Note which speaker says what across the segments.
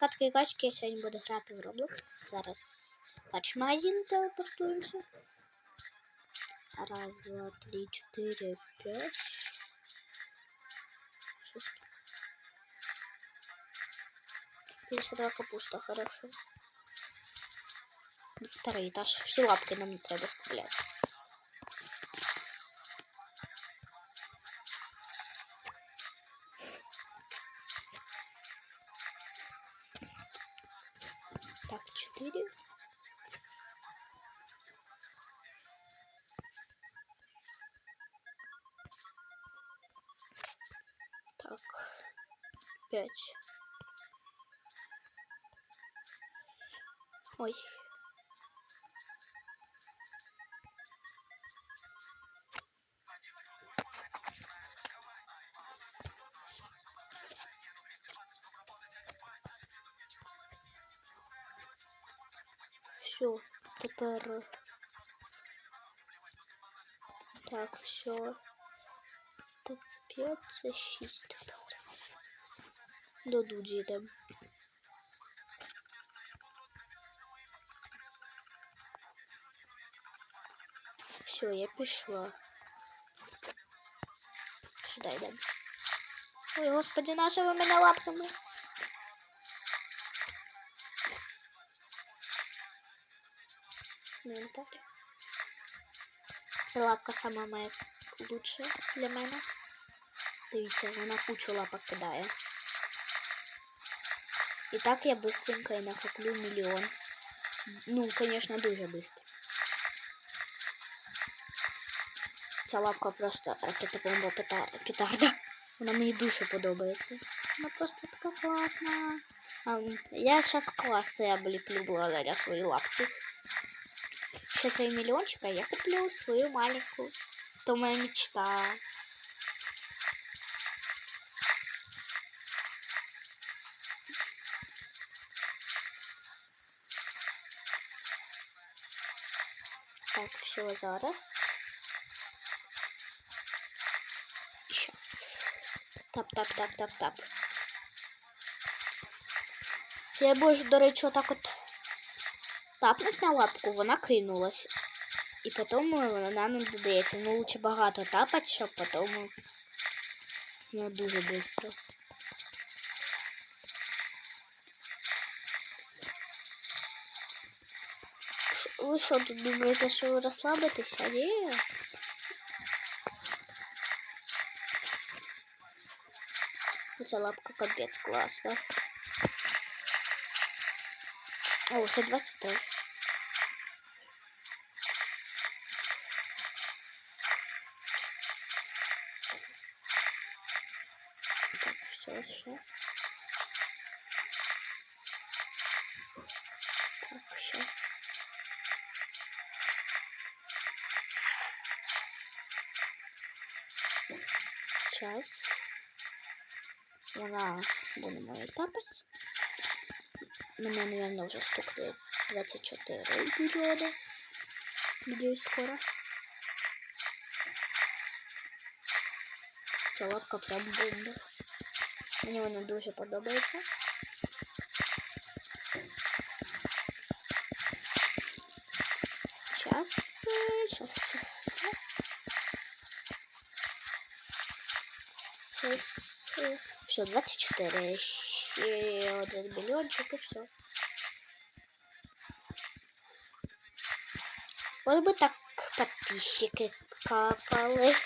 Speaker 1: катки качки, я сегодня буду играть в Roblox. Зараз Почему один телепортуємося. Раз, два, три, четыре, п'ять. Шість. 52 капуста, хорошо. Второй этаж. Все лапки нам не требуются, скуплять. 4. Так, 5. Ой, Все, тепер. Так, все. Так, це 5, це 6 тепер. До дуді йдемо. Все, я пішла. Сюди йдемо. Ой, господи, на що ви мене лапками? Інвентарь. Ця лапка сама моя лучше для мене. Дивіться, вона кучу лапок кидає. І так я быстренько і накоплю мільйон. Ну, конечно, дуже быстро. Ця лапка просто ракета-бомба пета- петарда. Вона мені дуже подобається. Вона просто така класна. А, м, я зараз класи обліплю благодаря своїй лапці. Ще 3 миллиончика, я куплю свою маленькую. То моя мечта. Так, все, зараз. Сейчас. Тап, тап, тап, тап, тап. Я можу, до речі, отак от тапнуть на лапку, вона кинулась. І потім вона нам додається. Ну, лучше багато тапати, щоб потім ну, дуже швидко. Ш- Ви що тут думаєте, що ви розслабитеся? Ні. Ця лапка капець класна. О, уже 23. Так, все, сейчас. Так, сейчас. Сейчас у нас будем ее тапать Мене, наверное, уже стукає 24 періоди. Надіюсь, скоро. Ця лапка прям бомба. Мені вона дуже подобається. Сейчас, сейчас, сейчас. Сейчас. Все, 24. Ще один мільйончик і все. От би так підписчики капали,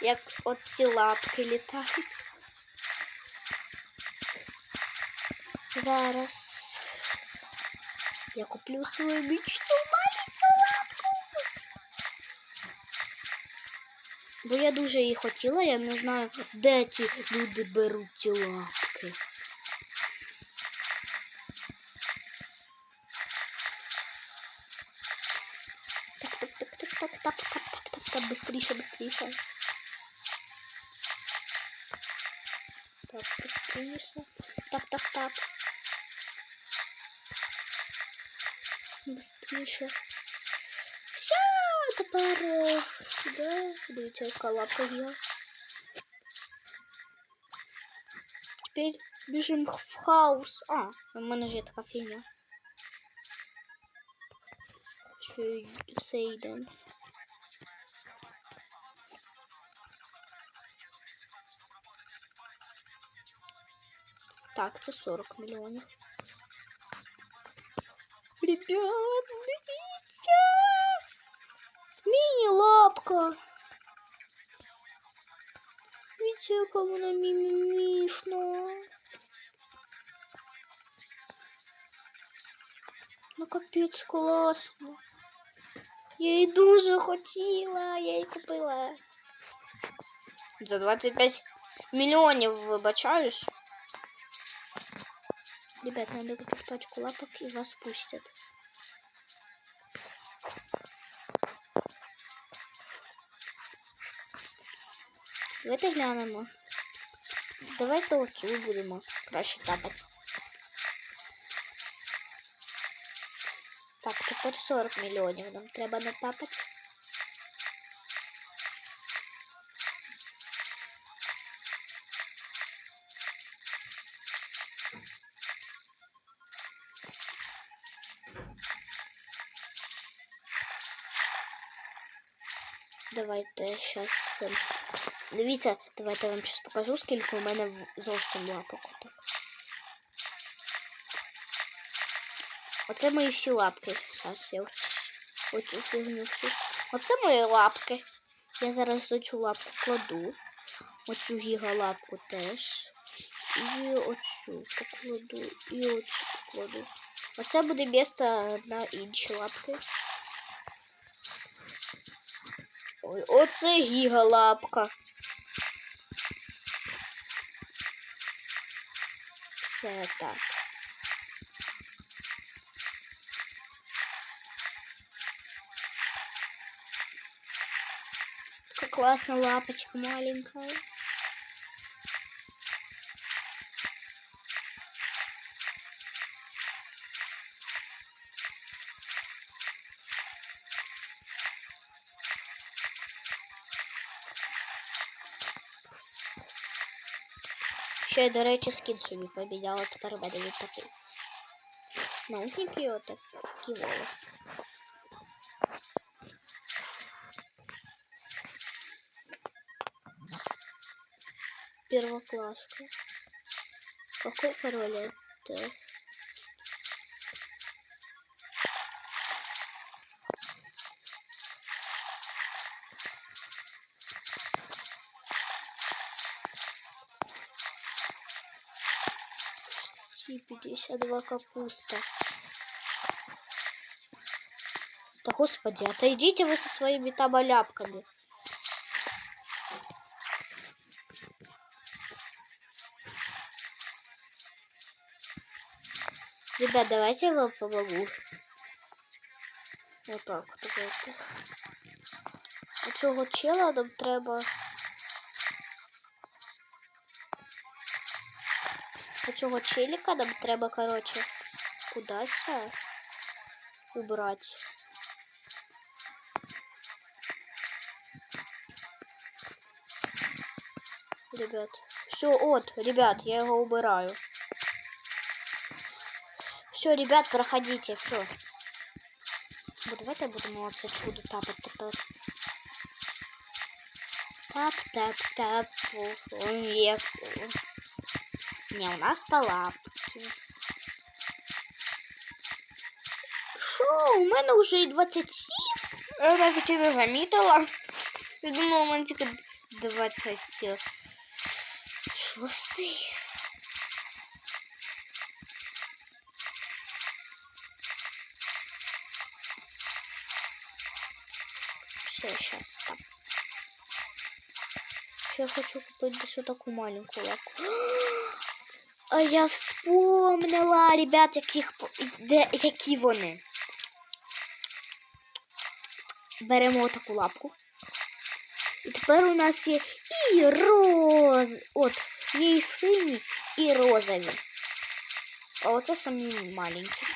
Speaker 1: як оці лапки літають. Зараз я куплю свою мечту маленьку лапку. Бо я дуже її хотіла, я не знаю, де ці люди беруть ці лапки. Быстрейше, быстрейше. Так, быстрейше. Так, так, так. Быстрейше. Все, это пора. Сюда. Да, у тебя я. Теперь бежим в хаос. А, у мене ж є сейден Так, це 40 мільйонів. Ребят, дивіться! Міні-лапка. Дивіться, яка вона мімімішна. Ну капець класно. Я її дуже хотіла, я її купила. За 25 мільйонів вибачаюсь. Ребят, надо купить пачку лапок и вас пустят. Давайте глянемо. Давайте оцю будемо краще тапати. Так, тепер 40 мільйонів нам треба натапати. Давайте сейчас. Дивіться, давайте я вам зараз покажу, скільки у мене зовсім лапок. Оце мої всі лапки. Зараз я оц- оцю фігню всю. Оце мої лапки. Я зараз оцю лапку кладу. Оцю гігалапку теж. І оцю покладу. І оцю покладу. Оце буде місто на інші лапки. Ой, оце гігалапка. Все так. Классная лапочка маленькая. Ще я, до речі, скін собі поміняла, тепер у мене він такий. Наушники і отак, такі волоси. Первокласска. Какой пароль это? Ті 52 капуста. Да господи, отойдите вы со своими табаляпками. Ребят, давайте я вам помогу. Вот так, давайте. Оцього чела нам треба. Оцього челика нам треба, короче, кудись убрати. Ребят. Все, от, ребят, я его убираю. Все, ребят, проходите, все. Вот давайте будемо оце чудо тапать тепер. Тап, тап, тап. Вверх. Не, у нас по лапки. Шо, у мене вже і 27. Я навіть тебе замітила. Я думала, у мене тільки 26. Все, сейчас там. Еще я хочу купить десь вот такую маленькую лапку. Я вспомнила, ребят, яких де, які вони. Беремо таку лапку. І тепер у нас є і роз. От, є і сині, і розові. А оце самі маленькі.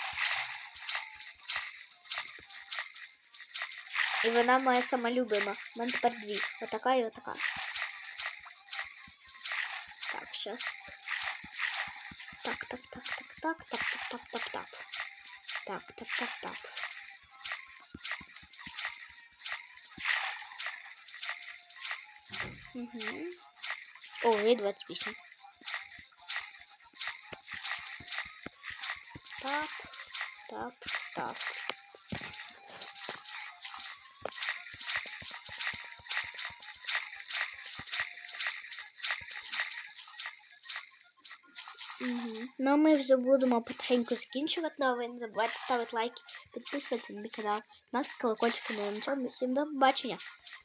Speaker 1: І вона моя сама любима. У мене тепер дві. Отака і отака. Так, зараз. Так, тап, тап, тап, тап, тап. Так, тап, тап, тап. Угу. О, і 28. Тап, тап, тап. Ну, а ми вже будемо потихеньку закінчувати. Ну, а ви не забувайте ставити лайки, підписуватися на мій канал, мати колокольчики на цьому. Всім до побачення.